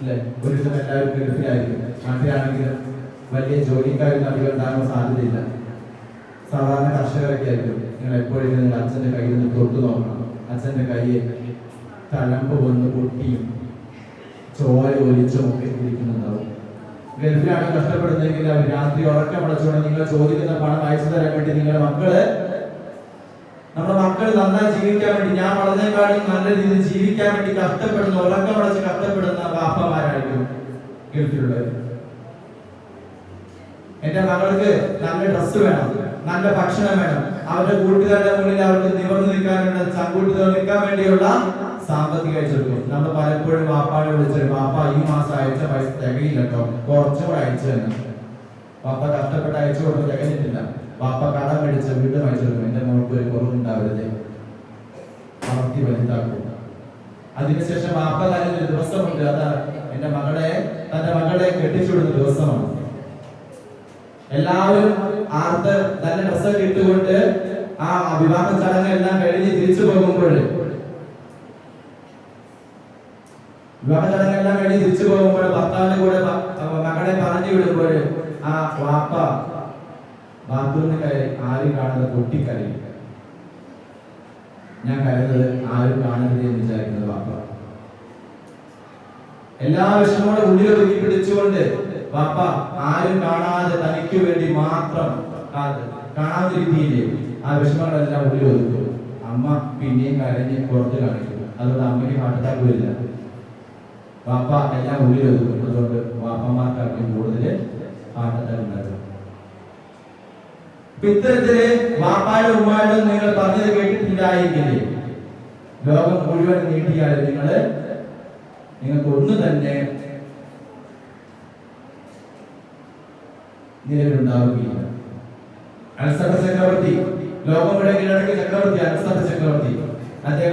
അല്ലെ ദിവസം എല്ലാവരും ഗൾഫിലായിരിക്കും നാട്ടിലാണെങ്കിലും വലിയ ജോലിക്കാരും അധികം ഉണ്ടാകാൻ സാധ്യതയില്ല. സാധാരണ കർഷകരൊക്കെ ആയിരിക്കും. നിങ്ങൾ എപ്പോഴും നിങ്ങൾ അച്ഛന്റെ കയ്യിൽ നിന്ന് തൊട്ടു നോക്കണം. അച്ഛന്റെ കൈ തഴമ്പ് വന്ന് പൊട്ടിയും ചോര ഒലിച്ചും ഒക്കെ ഇരിക്കുന്നുണ്ടാവും. ഗൾഫിലാണ് കഷ്ടപ്പെടുന്നതെങ്കിൽ അവർ രാത്രി ഉറക്കം അടച്ചുകൊണ്ട് നിങ്ങൾ ചോദിക്കുന്ന പണം അയച്ചു തരാൻ വേണ്ടി നിങ്ങളുടെ മക്കൾ നമ്മുടെ മക്കൾ നന്നായി ജീവിക്കാൻ വേണ്ടി ഞാൻ വളരെക്കാളും നല്ല രീതിയിൽ ജീവിക്കാൻ വേണ്ടി കഷ്ടപ്പെടുന്ന ഉറക്കം അടച്ച് കഷ്ടപ്പെടുന്ന ബാപ്പമാരായിരിക്കും ഗൾഫിലുള്ളത്. എന്റെ മകൾക്ക് നല്ല ഡ്രസ്സ് വേണം നല്ല ഭക്ഷണം വേണം. അവരുടെ കൂട്ടുകാരുടെ മുന്നിൽ അവർക്ക് നിവർന്നു നിൽക്കാനുള്ള ചങ്കൂട്ടുകൾ നിൽക്കാൻ വേണ്ടിയുള്ള സാമ്പത്തിക അയച്ചെടുക്കും നമ്മൾ പലപ്പോഴും വാപ്പാനെ വിളിച്ചത് വാപ്പ ഈ മാസം അയച്ച പൈസ തികയില്ല കേട്ടോ കുറച്ചുകൂടെ അയച്ചു തന്നെ വാപ്പ കഷ്ടപ്പെട്ട് അയച്ചു കൊടുത്തു തികഞ്ഞിട്ടില്ല. വാപ്പ കടം മേടിച്ച് വീണ്ടും കുറവുണ്ടാവരുത് വളർത്തി വലുതാക്കും അതിനുശേഷം തന്നെ ഒരു ദിവസമുണ്ട്. അതാ എന്റെ മകളെ തന്റെ മകളെ കെട്ടിച്ചുവിടുന്ന ദിവസമാണ്. എല്ലാവരും ആർത്ത് തന്റെ ഡ്രസ്സൊക്കെ ഇട്ടുകൊണ്ട് ആ വിവാഹ ചടങ്ങ് എല്ലാം കഴിഞ്ഞ് തിരിച്ചു പോകുമ്പോൾ വിവാഹ ചടങ്ങെല്ലാം കഴിഞ്ഞ് തിരിച്ചു പോകുമ്പോൾ ഭർത്താവിന്റെ കൂടെ മകളെ പറഞ്ഞു വിടുമ്പോൾ ആ വാപ്പ ബാത്റൂമിൽ ആരും കാണാതെ പൊട്ടിക്കരയും. ഞാൻ കരുതുന്നത് ആരും കാണരുത് എന്ന് വിചാരിക്കുന്നത് വാപ്പ. എല്ലാ വിഷമങ്ങളും ഉള്ളിൽ ഒതുക്കി പിടിച്ചുകൊണ്ട് വാപ്പ ആരും കാണാതെ തനിക്ക് വേണ്ടി മാത്രം കാണാത്ത രീതിയിൽ ആ വിഷമങ്ങളെല്ലാം ഉള്ളിൽ ഒതുക്കും. അമ്മ പിന്നെയും കരഞ്ഞ് പുറത്ത് കാണിക്കും. അതുകൊണ്ട് അമ്മയ്ക്ക് ഹാർട്ട് അറ്റാക്ക് വരില്ല വാപ്പ എല്ലാം ഉള്ളിൽ ഒതുക്കും. അതുകൊണ്ട് ഇത്തരത്തിൽ വാപ്പായുടെ ഉമ്മായുടെ നിങ്ങൾ പറഞ്ഞത് കേട്ടിട്ടില്ലായെങ്കിൽ ലോകം മുഴുവൻ നീട്ടിയാൽ നിങ്ങൾ നിങ്ങൾക്ക് ഒന്ന് തന്നെ നിലവിലുണ്ടാവുകയില്ല. അൽസഫ ചക്രവർത്തി ലോകം മുഴുവൻ ചക്രവർത്തി അൽസഫ ചക്രവർത്തി. അദ്ദേഹം